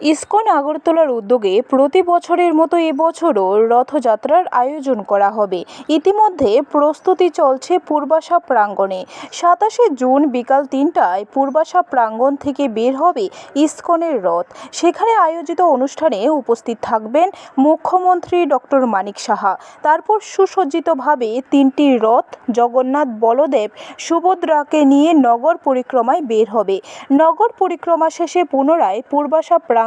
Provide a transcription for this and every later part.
ISKCON আগরতলার উদ্যোগে প্রতি বছরের মতো এবছরও রথযাত্রার আয়োজন করা হবে। ইতিমধ্যে প্রস্তুতি চলছে পূর্বাশা প্রাঙ্গণে। সাতাশে জুন বিকাল তিনটায় পূর্বাশা প্রাঙ্গণ থেকে বের হবে ইসকনের রথ। সেখানে আয়োজিত অনুষ্ঠানে উপস্থিত থাকবেন মুখ্যমন্ত্রী ডক্টর মানিক সাহা। তারপর সুসজ্জিতভাবে তিনটি রথ জগন্নাথ বলদেব সুভদ্রাকে নিয়ে নগর পরিক্রমায় বের হবে। নগর পরিক্রমা শেষে পুনরায় পূর্বাশা প্রাঙ্গণে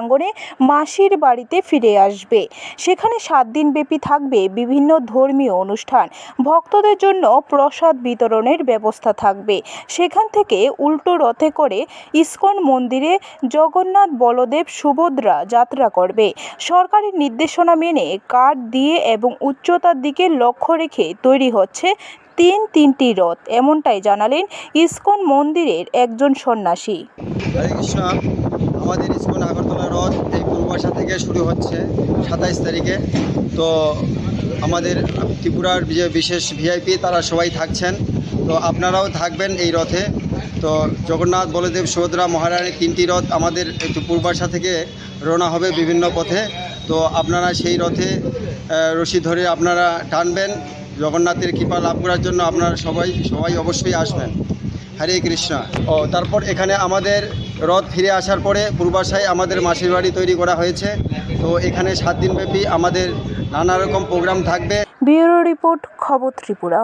মাসির বাড়িতে ফিরে আসবে। সেখানে সাত দিনব্যাপী থাকবে বিভিন্ন ধর্মীয় অনুষ্ঠান। ভক্তদের জন্য প্রসাদ বিতরণের ব্যবস্থা থাকবে। সেখান থেকে উল্টো রথে করে ইসকন মন্দিরে জগন্নাথ বলদেব সুভদ্রা যাত্রা করবে। সরকারের নির্দেশনা মেনে কাঠ দিয়ে এবং উচ্চতার দিকে লক্ষ্য রেখে তৈরি হচ্ছে তিন তিনটি রথ। এমনটাই জানালেন ইসকন মন্দিরের একজন সন্ন্যাসী। আমাদের ইস্কন আগরতলা রথ এই পূর্বাশা থেকে শুরু হচ্ছে সাতাইশ তারিখে। তো আমাদের ত্রিপুরার যে বিশেষ ভিআইপি তারা সবাই থাকছেন। তো আপনারাও থাকবেন এই রথে। তো জগন্নাথ, বলদেব, সুভদ্রা মহারানীর তিনটি রথ আমাদের একটু পূর্বাশা থেকে রওনা হবে বিভিন্ন পথে। তো আপনারা সেই রথে রশি ধরে আপনারা টানবেন। জগন্নাথের কৃপা লাভ করার জন্য আপনারা সবাই সবাই অবশ্যই আসবেন। হরে কৃষ্ণ। ও, তারপর এখানে আমাদের রথ ফিরে আসার পরে পূর্বাশায় আমাদের মাসির বাড়ি তৈরি করা হয়েছে। তো এখানে সাত দিনব্যাপী আমাদের নানা রকম প্রোগ্রাম থাকবে। ব্যুরো রিপোর্ট খবর ত্রিপুরা।